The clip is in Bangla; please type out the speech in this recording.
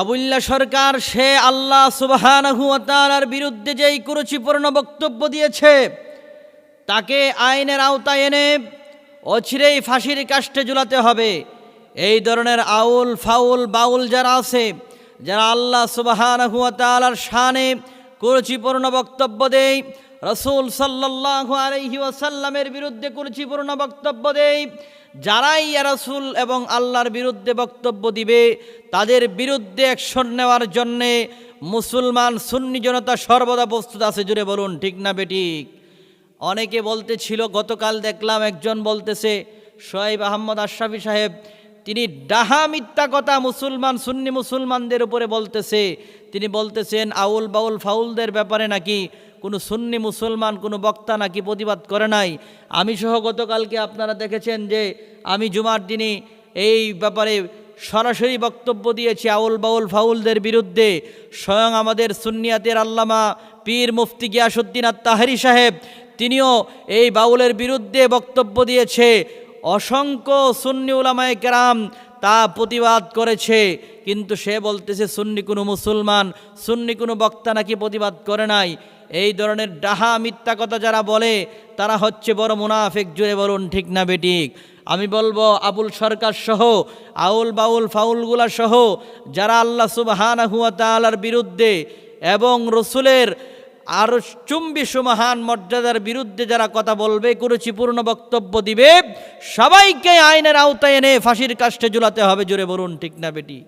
আবুল্লা সরকার, সে আল্লাহ সুবাহানহুয়ার বিরুদ্ধে যেই কুরুচিপূর্ণ বক্তব্য দিয়েছে, তাকে আইনের আওতায় এনে অচিরেই ফাঁসির কাষ্টে ঝুলাতে হবে। এই ধরনের আউল ফাউল বাউল যারা আছে, যারা আল্লাহ সুবাহানহুয়াতালার শানে কুরুচিপূর্ণ বক্তব্য দেয় রসুল সাল্লাহ আলহি ওয়াসাল্লামের বিরুদ্ধে কুরুচিপূর্ণ বক্তব্য দেই। যারাই রাসূল এবং আল্লাহর বিরুদ্ধে বক্তব্য দিবে, তাদের বিরুদ্ধে অ্যাকশন নেওয়ার জন্যে মুসলমান সুন্নি জনতা সর্বদা প্রস্তুত আছে জুড়ে বলুন, ঠিক না বেঠিক অনেকে বলতেছিল, গতকাল দেখলাম একজন বলতেছে সোহেব আহমদ আশরাফি সাহেব তিনি ডাহা মিথ্যা কথা মুসলমান, সুন্নি মুসলমানদের উপরে বলতেছে। তিনি বলতেছেন, আউল বাউল ফাউলদের ব্যাপারে নাকি কোনো সুন্নি মুসলমান, কোনো বক্তা নাকি প্রতিবাদ করে নাই? আমি সহ গতকালকে আপনারা দেখেছেন যে আমি জুমার দিনে এই ব্যাপারে সরাসরি বক্তব্য দিয়েছি আউল বাউল ফাউলদের বিরুদ্ধে। স্বয়ং আমাদের সুন্নিয়াতের আল্লামা পীর মুফতি গিয়াসুদ্দিন আত্মাহারি সাহেব, তিনিও এই বাউলের বিরুদ্ধে বক্তব্য দিয়েছে। অসংখ্য সুন্নি উলামায় কেরাম তা প্রতিবাদ করেছে। কিন্তু সে বলতেছে, সুন্নি কোনো মুসলমান, সুন্নি কোনো বক্তা নাকি প্রতিবাদ করে নাই। এই ধরনের ডাহা মিথ্যা কথা যারা বলে, তারা হচ্ছে বড় মুনাফেক জুড়ে বলুন, ঠিক না বেটিক আমি বলব, আবুল সরকার সহ, আউল বাউল ফাউলগুলা সহ, যারা আল্লাহ সুবাহানা হুয়া তালার বিরুদ্ধে এবং রসুলের আর চুম্বি সুমহান মর্যাদার বিরুদ্ধে যারা কথা বলবে, কুরুচিপূর্ণ বক্তব্য দিবে, সবাইকে আইনের আওতায় এনে ফাঁসির কাষ্টে ঝুলাতে হবে জুড়ে বলুন, ঠিক না বেটি?